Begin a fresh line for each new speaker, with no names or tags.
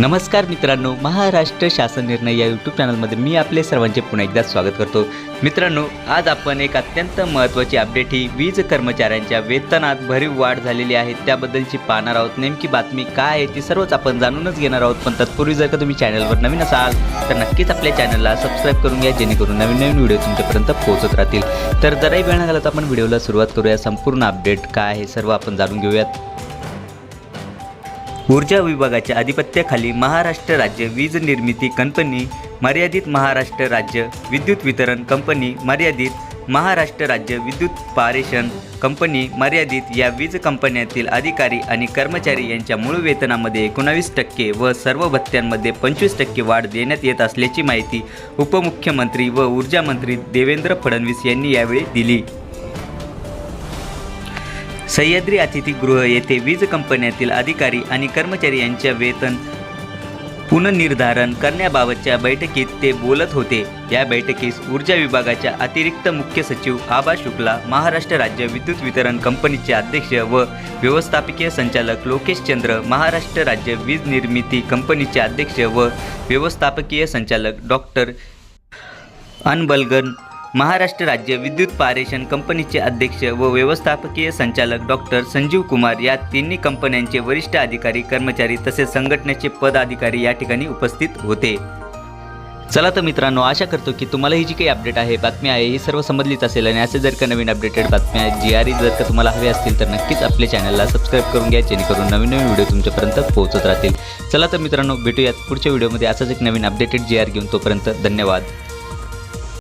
नमस्कार मित्रांनो महाराष्ट्र शासन निर्णय या यूट्यूब चॅनलमध्ये मी आपले सर्वांचे पुन्हा एकदा स्वागत करतो. मित्रांनो आज आपण एक अत्यंत महत्त्वाची अपडेट ही वीज कर्मचाऱ्यांच्या वेतनात भरीव वाढ झालेली आहे. त्याबद्दलची पाहणार आहोत. नेमकी बातमी काय आहे ती सर्वच आपण जाणूनच घेणार आहोत. पण तत्पूर्वी जर का तुम्ही चॅनलवर नवीन असाल तर नक्कीच आपल्या चॅनलला सबस्क्राईब करून घ्या जेणेकरून नवीन नवीन व्हिडिओ तुमच्यापर्यंत पोहोचत राहतील. तर जराही वेळ न घालत आपण व्हिडिओला सुरुवात करूया. संपूर्ण अपडेट काय आहे सर्व आपण जाणून घेऊयात. ऊर्जा विभागाच्या अधिपत्याखाली महाराष्ट्र राज्य वीज निर्मिती कंपनी मर्यादित महाराष्ट्र राज्य विद्युत वितरण कंपनी मर्यादित महाराष्ट्र राज्य विद्युत पारेषण कंपनी मर्यादित या वीज कंपन्यातील अधिकारी आणि कर्मचारी यांच्या मूळ वेतनामध्ये एकोणावीस टक्के व सर्व भत्त्यांमध्ये पंचवीस टक्के वाढ देण्यात येत असल्याची माहिती उपमुख्यमंत्री व ऊर्जामंत्री देवेंद्र फडणवीस यांनी यावेळी दिली. सह्याद्री अतिथीगृह येथे वीज कंपन्यातील अधिकारी आणि कर्मचारी यांच्या वेतन पुनर्निर्धारण करण्याबाबतच्या बैठकीत ते बोलत होते. या बैठकीस ऊर्जा विभागाच्या अतिरिक्त मुख्य सचिव आबा शुक्ला महाराष्ट्र राज्य विद्युत वितरण कंपनीचे अध्यक्ष व व्यवस्थापकीय संचालक लोकेश चंद्र महाराष्ट्र राज्य वीज निर्मिती कंपनीचे अध्यक्ष व व्यवस्थापकीय संचालक डॉक्टर अनबलगन महाराष्ट्र राज्य विद्युत पारेषण कंपनीचे अध्यक्ष व व्यवस्थापकीय संचालक डॉक्टर संजीव कुमार या तिन्ही कंपन्यांचे वरिष्ठ अधिकारी कर्मचारी तसेच संघटनेचे पदाधिकारी या ठिकाणी उपस्थित होते. चला तर मित्रांनो आशा करतो की तुम्हाला ही जी काही अपडेट आहे बातमी आहे ही सर्व समजलीच असेल आणि असे जर का नवीन अपडेटेड बातम्या आहेत जी आर जर का तुम्हाला हवे असतील तर नक्कीच आपल्या चॅनलला सबस्क्राईब करून घ्या जेणेकरून नवीन नवीन व्हिडिओ तुमच्यापर्यंत पोहोचत राहतील. चला तर मित्रांनो भेटूयात पुढच्या व्हिडिओमध्ये असाच एक नवीन अपडेटेड जी आर घेऊन तोपर्यंत धन्यवाद.